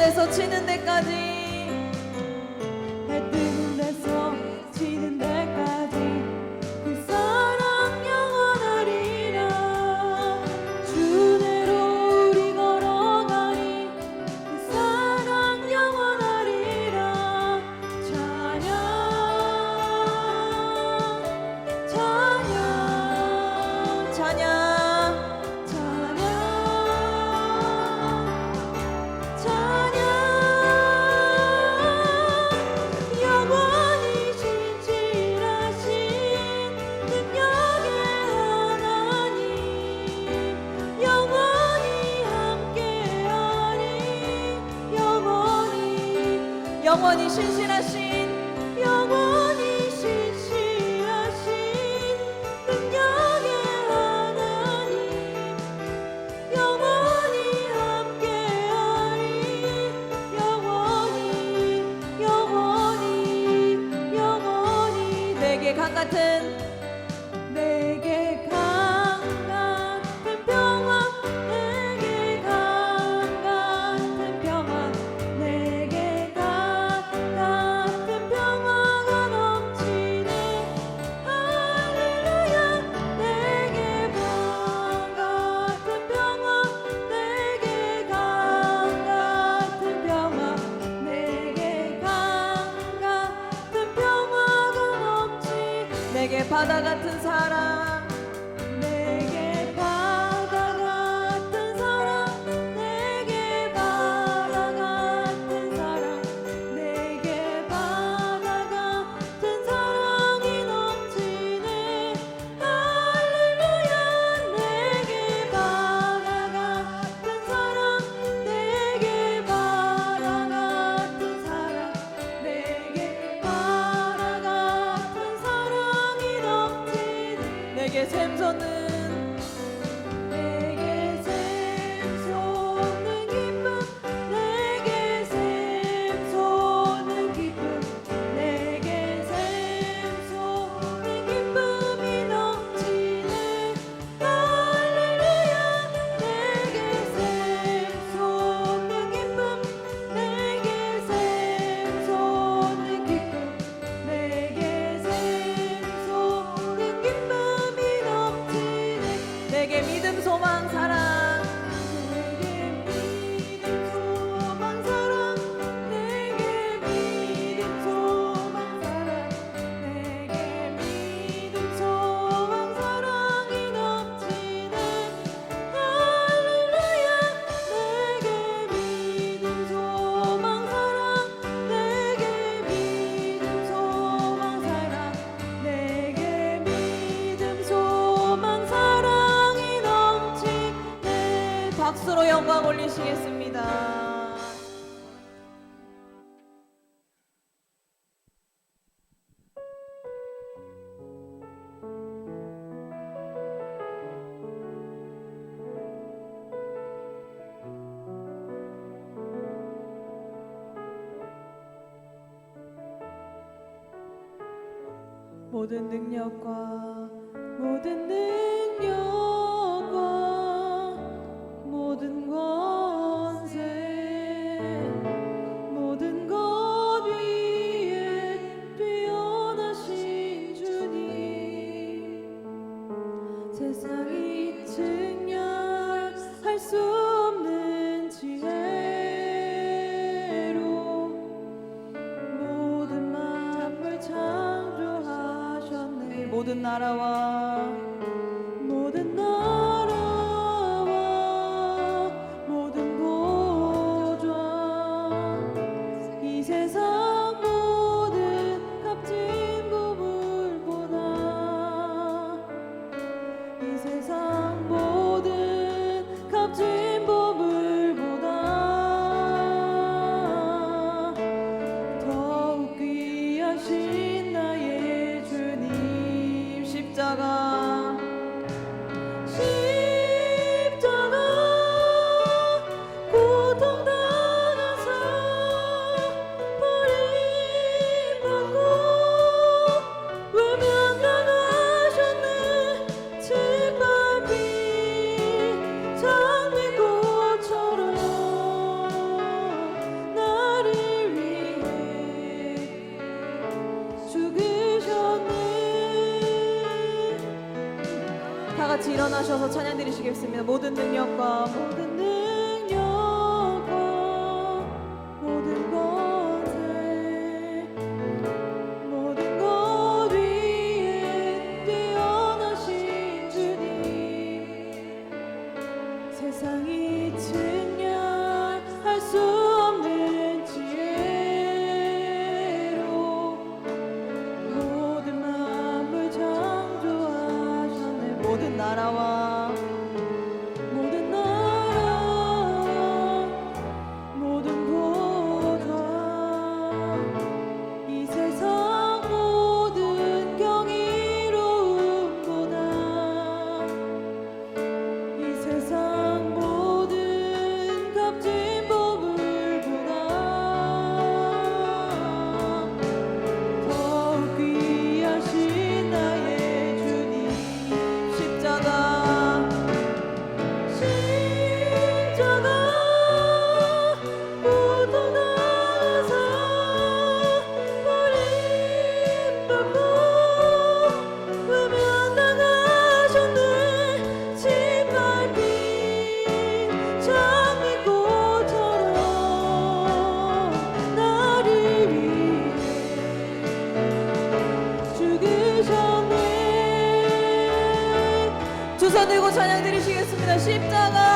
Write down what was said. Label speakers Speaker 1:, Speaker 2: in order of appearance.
Speaker 1: 데서 치는 데까지. 你是 영광 올리시겠습니다. 모든 능력과 모든 능 그 나라와 같이 일어나셔서 찬양 드리시겠습니다. 모든 능력과 모든 따라와. worship the